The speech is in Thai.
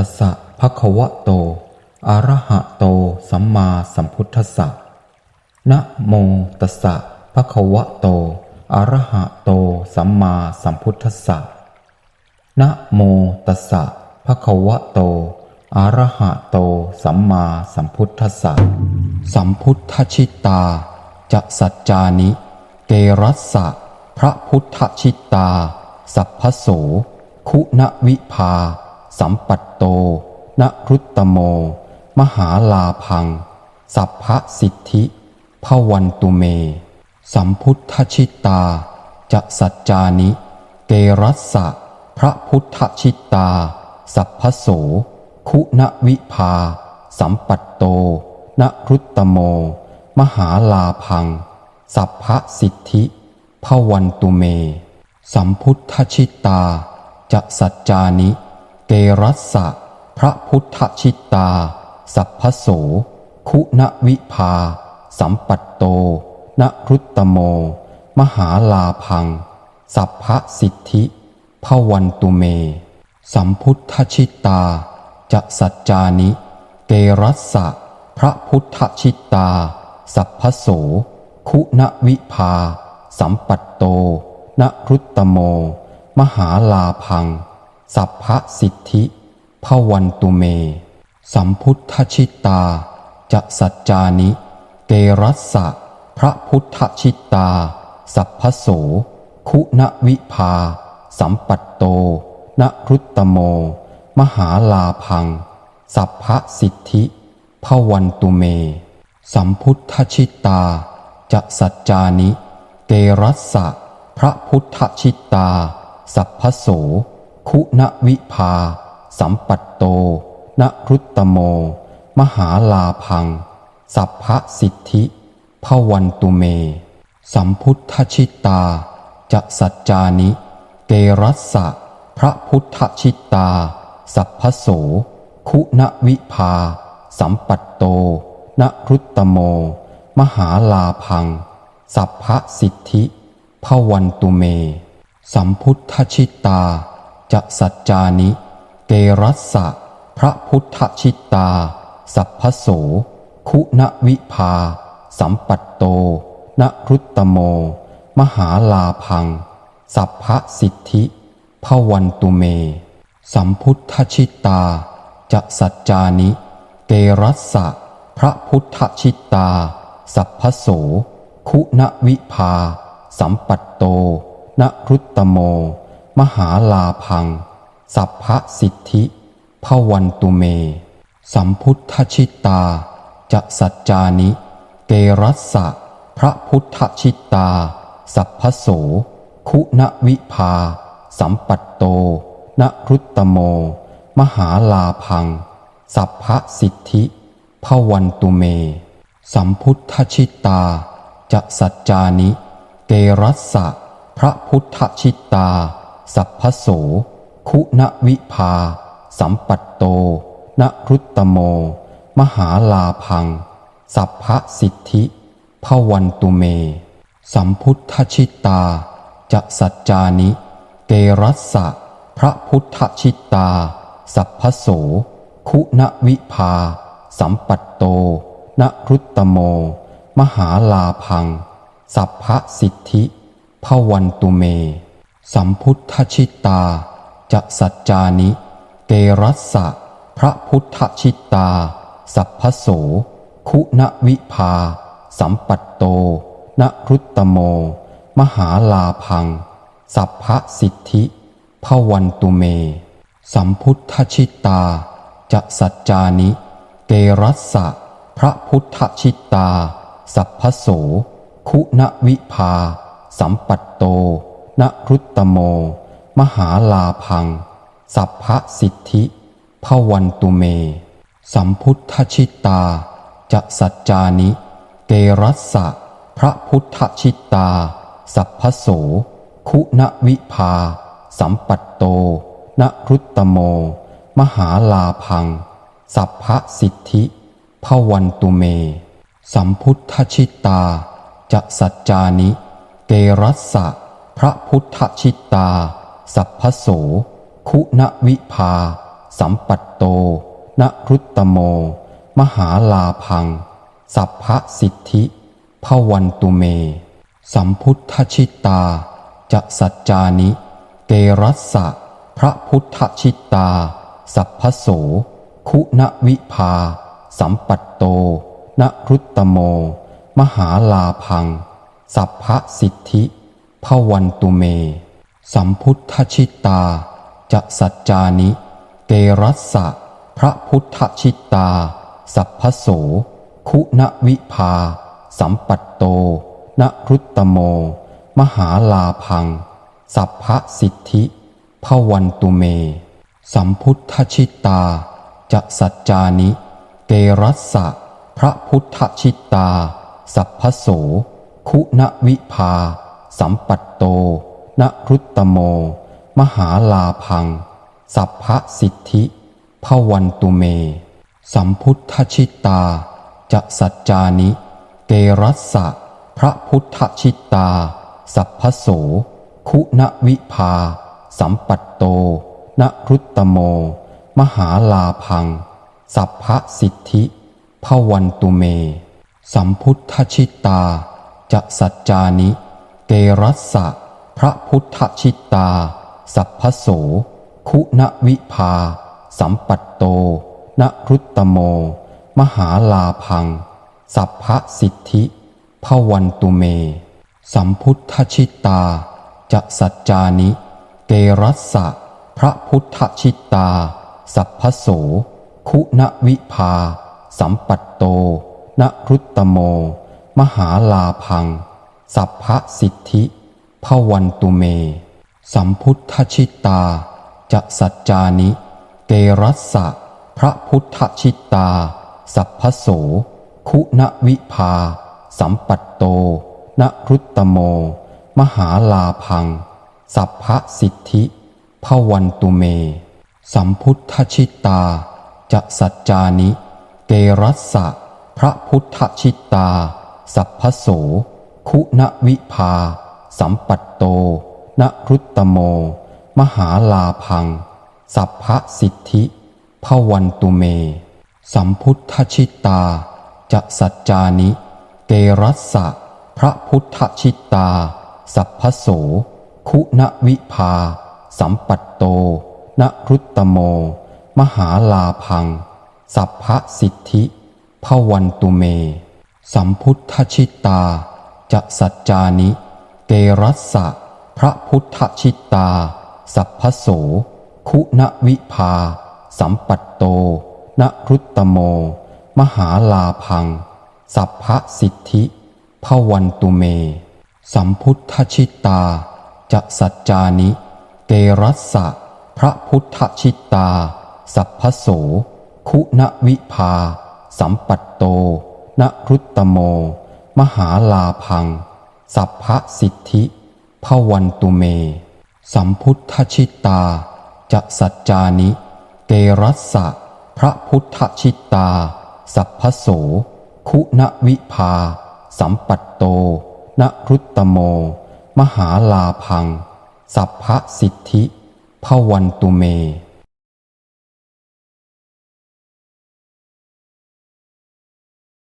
ตัสสะภะคะวะโต อะระหะโต สัมมาสัมพุทธัสสะนะโมตัสสะภะคะวะโต อะระหะโต สัมมาสัมพุทธัสสะนะโมตัสสะภะคะวะโต อะระหะโต สัมมาสัมพุทธัสสะ สัมพุทธชิตา จะสัจจานิ เกรัสสะ พระพุทธชิตา สัพพโส คุณวิภา สัมปัตโตนรุตตโม มหาลาพัง สัพพสิทธิพวันตุเม สัมพุทธชิตา จะสัจจานิ เกรัสสะ พระพุทธชิตา สัพพโส คุณวิภา สัมปัตโตนรุตตโม มหาลาพัง สัพพสิทธิพวันตุเม สัมพุทธชิตา จะสัจจานิ เกรัสสะ พระพุทธชิตา สัพพโส คุณวิภา สัมปัตโตนรุตตโม มหาลาพัง สัพพสิทธิพวันตุเม สัมพุทธชิตา จะสัจจานิ เกรัสสะ พระพุทธชิตา สัพพโส คุณวิภา สัมปัตโตนรุตตโม มหาลาพัง สัพพสิทธิพวันตุเม สัมพุทธชิตา จะสัจจานิ เกรัสสะ พระพุทธชิตา สัพพโส คุณวิภา สัมปัตโตนรุตตโม มหาลาพัง สัพพสิทธิพวันตุเม สัมพุทธชิตา จะสัจจานิ เกรัสสะ พระพุทธชิตา สัพพโส คุณวิภา สัมปัตโตนรุตตโม มหาลาพัง สัพพสิทธิพวันตุเม สัมพุทธชิตา จะสัจจานิ เกรัสสะ พระพุทธชิตา สัพพโส คุณวิภา สัมปัตโตนรุตตโม มหาลาพัง สัพพสิทธิพวันตุเม สัมพุทธชิตา จะสัจจานิ เกรัสสะ พระพุทธชิตตา สัพพโส คุณวิภา สัมปัตโต นรุตตโม มหาลาพัง สัพพสิทธิพวันตุเม สัมพุทธชิตตา จะสัจจานิ เกรัสสะ พระพุทธชิตาสัพพโส คุณวิภา สัมปัตโต นรุตตโม มหาลาพัง สัพพสิทธิพวันตุเม สัมพุทธชิตา จะสัจจานิ เกรัสสะ พระพุทธชิตา สัพพโส คุณวิภา สัมปัตโต นรุตตโม มหาลาพัง สัพพสิทธิพวันตุเม สัมพุทธชิตา จะสัจจานิ เกรัสสะ พระพุทธชิตา สัพพโส คุณวิภา สัมปัตโต นรุตตโม มหาลาพัง สัพพสิทธิพวันตุเม สัมพุทธชิตา จะสัจจานิ เกรัสสะ พระพุทธชิตา สัพพโส คุณวิภา สัมปัตโต นรุตตโม มหาลาพัง สัพพสิทธิพวันตุเม สัมพุทธชิตา จะสัจจานิเกรัสสะ พระพุทธชิตา สัพพโส คุณวิภา สัมปัตโต นรุตตโม มหาลาพัง สัพพสิทธิพวันตุเม สัมพุทธชิตา จะสัจจานิเกรัสสะ พระพุทธชิตา สัพพโส คุณวิภา สัมปัตโต นรุตตโม มหาลาพัง สัพพสิทธิพวันตุเม สัมพุทธชิตา จะสัจจานิ เกรัสสะ พระพุทธชิตา สัพพโส คุณวิภา สัมปัตโต นรุตตโม มหาลาพัง สัพพสิทธิพวันตุเม สัมพุทธชิตา จะสัจจานิ เกรัสสะ พระพุทธชิตา สัพพโส คุณวิภา สัมปัตโตนรุตตโม มหาลาพัง สัพพสิทธิพวันตุเม สัมพุทธชิตา จะสัจจานิ เกรัสสะ พระพุทธชิตา สัพพโส คุณวิภา สัมปัตโตนรุตตโม มหาลาพัง สัพพสิทธิ พวันตุเม สัมพุทธชิตา จะสัจจานิ เกรัสสะ พระพุทธชิตา สัพพโส คุณวิภา สัมปัตโต นรุตตโม มหาลาพัง สัพพสิทธิพวันตุเม สัมพุทธชิตา จะสัจจานิ เกรัสสะ พระพุทธชิตา สัพพโส คุณวิภา สัมปัตโต นรุตตโม มหาลาพัง สัพพสิทธิพวันตุเม สัมพุทธชิตา จะสัจจานิ เกรัสสะ พระพุทธชิตา สัพพโส คุณวิภา สัมปัตโต นรุตตโม มหาลาพัง สัพพสิทธิพวันตุเม สัมพุทธชิตา จะสัจจานิ เกรัสสะ พระพุทธชิตา สัพพโส คุณวิภา สัมปัตโต นรุตตโม มหาลาพัง สัพพสิทธิพวันตุเม สัมพุทธชิตา จะสัจจานิ เกรัสสะ พระพุทธชิตา สัพพโส คุณวิภา สัมปัตโต นรุตตโม มหาลาพัง สัพพสิทธิพวันตุเม สัมพุทธชิตา จะสัจจานิ เกรัสสะ พระพุทธชิตา สัพพโส คุณวิภา สัมปัตโต นรุตตโม มหาลาพัง สัพพสิทธิพวันตุเม สัมพุทธชิตา จะสัจจานิ เกรัสสะ พระพุทธชิตา สัพพโส คุณวิภา สัมปัตโต นรุตตโม มหาลาพัง สัพพสิทธิพวันตุเม สัมพุทธชิตา จะสัจจานิ เกรัสสะ พระพุทธชิตา สัพพโส คุณวิภา สัมปัตโต นรุตตโม มหาลาพัง สัพพสิทธิพวันตุเม สัมพุทธชิตา จะสัจจานิ เกรัสสะ พระพุทธชิตา สัพพโส คุณวิภา สัมปัตโต นรุตตโม มหาลาพัง สัพพสิทธิพวันตุเม สัมพุทธชิตาจะสัจจานิ เกรัสสะ พระพุทธชิตา สัพพโส คุณวิภา สัมปัตโต นรุตตโม มหาลาพัง สัพพสิทธิพวันตุเม สัมพุทธชิตา จะสัจจานิ เกรัสสะ พระพุทธชิตา สัพพโส คุณวิภา สัมปัตโตนรุตตโม มหาลาพัง สัพพสิทธิพวันตุเม